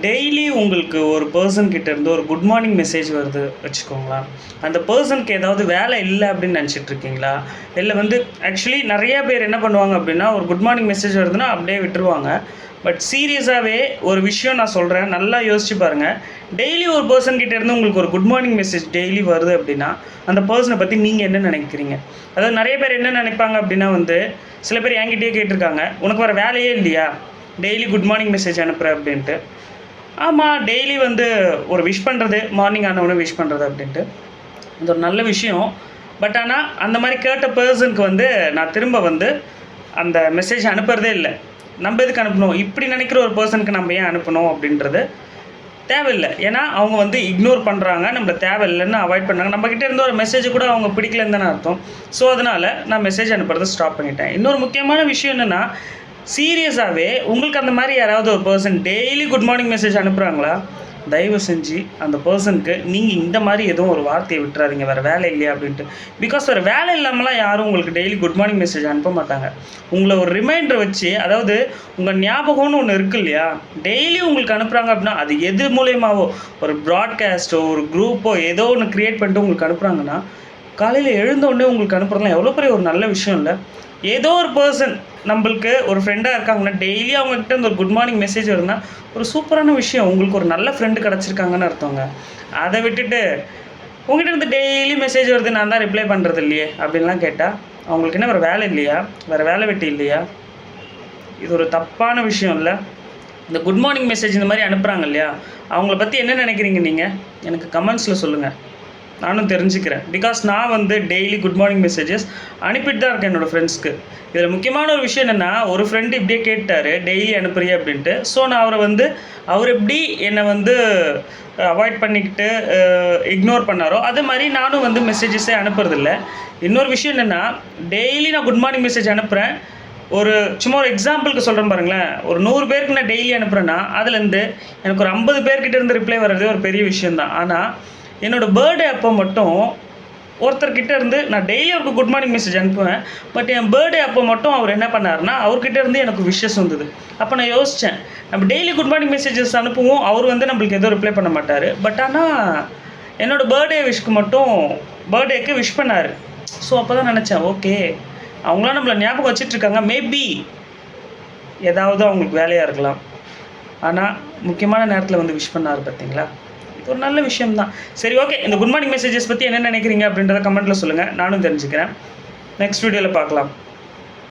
Daily உங்களுக்கு ஒரு person இருந்து ஒரு குட் மார்னிங் மெசேஜ் வருது வச்சுக்கோங்களேன். அந்த பர்சனுக்கு ஏதாவது வேலை இல்லை அப்படின்னு நினச்சிட்டு இருக்கீங்களா? இல்லை வந்து ஆக்சுவலி நிறைய பேர் என்ன பண்ணுவாங்க அப்படின்னா ஒரு குட் மார்னிங் மெசேஜ் வருதுன்னா அப்படியே விட்டுருவாங்க. பட் சீரியஸாகவே ஒரு விஷயம் நான் சொல்கிறேன் நல்லா யோசிச்சு பாருங்கள் டெய்லி ஒரு பர்சன் இருந்து உங்களுக்கு ஒரு குட் மார்னிங் மெசேஜ் டெய்லி வருது அப்படின்னா அந்த பர்சனை பற்றி நீங்கள் என்ன நினைக்கிறீங்க? அதாவது நிறைய பேர் என்ன நினைப்பாங்க அப்படின்னா வந்து சில பேர் என்கிட்டயே கேட்டிருக்காங்க உனக்கு வர வேலையே இல்லையா? டெய்லி குட் மார்னிங் மெசேஜ் அனுப்புகிற அப்படின்ட்டு. ஆமாம் டெய்லி வந்து ஒரு விஷ் பண்ணுறது மார்னிங் ஆனவொடனே விஷ் பண்ணுறது அப்படின்ட்டு. இது ஒரு நல்ல விஷயம். பட் ஆனால் அந்த மாதிரி கேட்ட பர்சனுக்கு வந்து நான் திரும்ப வந்து அந்த மெசேஜ் அனுப்புறதே இல்லை. நம்ம எதுக்கு அனுப்பணும்? இப்படி நினைக்கிற ஒரு பர்சனுக்கு நம்ம ஏன் அனுப்பணும் அப்படின்றது தேவையில்லை. ஏன்னா அவங்க வந்து இக்னோர் பண்ணுறாங்க நம்மளை தேவையில்லைன்னு அவாய்ட் பண்ணாங்க நம்மக்கிட்ட இருந்த ஒரு மெசேஜ் கூட அவங்க பிடிக்கலன்னு தானே அர்த்தம். ஸோ அதனால் நான் மெசேஜ் அனுப்புறதை ஸ்டாப் பண்ணிட்டேன். இன்னொரு முக்கியமான விஷயம் என்னென்னா சீரியஸாகவே உங்களுக்கு அந்த மாதிரி யாராவது ஒரு person daily good morning message அனுப்புகிறாங்களா தயவு செஞ்சு அந்த பர்சனுக்கு நீங்கள் இந்த மாதிரி எதுவும் ஒரு வார்த்தையை விட்டுறாதீங்க. வேறு வேலை இல்லையா அப்படின்ட்டு. பிகாஸ் வேறு வேலை இல்லாமலாம் யாரும் உங்களுக்கு டெய்லி குட் மார்னிங் மெசேஜ் அனுப்ப மாட்டாங்க. உங்களை ஒரு ரிமைண்டர் வச்சு அதாவது உங்கள் ஞாபகம்னு ஒன்று இருக்கு இல்லையா? டெய்லி உங்களுக்கு அனுப்புகிறாங்க அப்படின்னா அது எது மூலயமாவோ ஒரு ப்ராட்காஸ்ட்டோ ஒரு குரூப்போ ஏதோ ஒன்று க்ரியேட் பண்ணிட்டு உங்களுக்கு அனுப்புகிறாங்கன்னா காலையில் எழுந்த உடனே உங்களுக்கு அனுப்புறதுலாம் எவ்வளோ பெரிய ஒரு நல்ல விஷயம் இல்லை. ஏதோ ஒரு பர்சன் நம்மளுக்கு ஒரு ஃப்ரெண்டாக இருக்காங்கன்னா டெய்லி அவங்கக்கிட்ட இந்த ஒரு குட் மார்னிங் மெசேஜ் வருதுன்னா ஒரு சூப்பரான விஷயம். உங்களுக்கு ஒரு நல்ல ஃப்ரெண்டு கிடச்சிருக்காங்கன்னு அர்த்தங்க. அதை விட்டுட்டு உங்ககிட்ட இருந்து டெய்லி மெசேஜ் வருது நான் தான் ரிப்ளை பண்ணுறது இல்லையே அப்படின்லாம் கேட்டால் அவங்களுக்கு என்ன வேறு வேலை இல்லையா? வேறு வேலை வெட்டி இல்லையா? இது ஒரு தப்பான விஷயம் இல்லை. இந்த குட் மார்னிங் மெசேஜ் இந்த மாதிரி அனுப்புகிறாங்க இல்லையா? அவங்கள பற்றி என்ன நினைக்கிறீங்க நீங்கள் எனக்கு கமெண்ட்ஸில் சொல்லுங்கள் நானும் தெரிஞ்சுக்கிறேன். பிகாஸ் நான் வந்து டெய்லி குட் மார்னிங் மெசேஜஸ் அனுப்பிட்டு தான் இருக்கேன் என்னோடய ஃப்ரெண்ட்ஸ்க்கு இதில் முக்கியமான ஒரு விஷயம் என்னென்னா ஒரு ஃப்ரெண்டு இப்படியே கேட்டார் டெய்லி அனுப்புறியா? அப்படின்ட்டு. ஸோ நான் அவரை வந்து அவர் எப்படி என்னை வந்து அவாய்ட் பண்ணிக்கிட்டு இக்னோர் பண்ணாரோ அதே மாதிரி நானும் வந்து மெசேஜஸே அனுப்புறதில்ல. இன்னொரு விஷயம் என்னென்னா டெய்லி நான் குட் மார்னிங் மெசேஜ் அனுப்புகிறேன் ஒரு சும்மா ஒரு எக்ஸாம்பிளுக்கு சொல்கிறேன் பாருங்களேன். ஒரு நூறு பேருக்கு நான் டெய்லி அனுப்புகிறேன்னா அதுலேருந்து எனக்கு ஒரு ஐம்பது பேர்கிட்ட இருந்து ரிப்ளை வர்றதே ஒரு பெரிய விஷயந்தான் ஆனால் என்னோடய பர்த்டே அப்போ மட்டும் ஒருத்தர்கிட்ட இருந்து நான் டெய்லி அவருக்கு குட் மார்னிங் மெசேஜ் அனுப்புவேன். பட் என் பர்த்டே அப்போ மட்டும் அவர் என்ன பண்ணாருன்னா அவர்கிட்ட இருந்து எனக்கு விஷஸ் வந்தது. அப்போ நான் யோசித்தேன் நம்ம டெய்லி குட் மார்னிங் மெசேஜஸ் அனுப்புவோம் அவர் வந்து நம்மளுக்கு எதுவும் ரிப்ளை பண்ண மாட்டார். பட் ஆனால் என்னோடய பர்த்டே விஷக்கு மட்டும் பர்த்டேக்கு விஷ் பண்ணார். ஸோ அப்போ தான் நினச்சேன் ஓகே அவங்களாம் நம்மளை ஞாபகம் வச்சிட்ருக்காங்க. மேபி ஏதாவது அவங்களுக்கு வேலையாக இருக்கலாம். ஆனால் முக்கியமான நேரத்தில் வந்து விஷ் பண்ணார் பார்த்தீங்களா ஒரு நல்ல விஷயம் தான் சரி ஓகே இந்த குட் மார்னிங் மெசேஜஸ் பற்றி என்ன நினைக்கிறீங்க அப்படின்றத கமெண்ட்டில் சொல்லுங்கள் நானும் தெரிஞ்சுக்கிறேன். நெக்ஸ்ட் வீடியோவில் பார்க்கலாம்.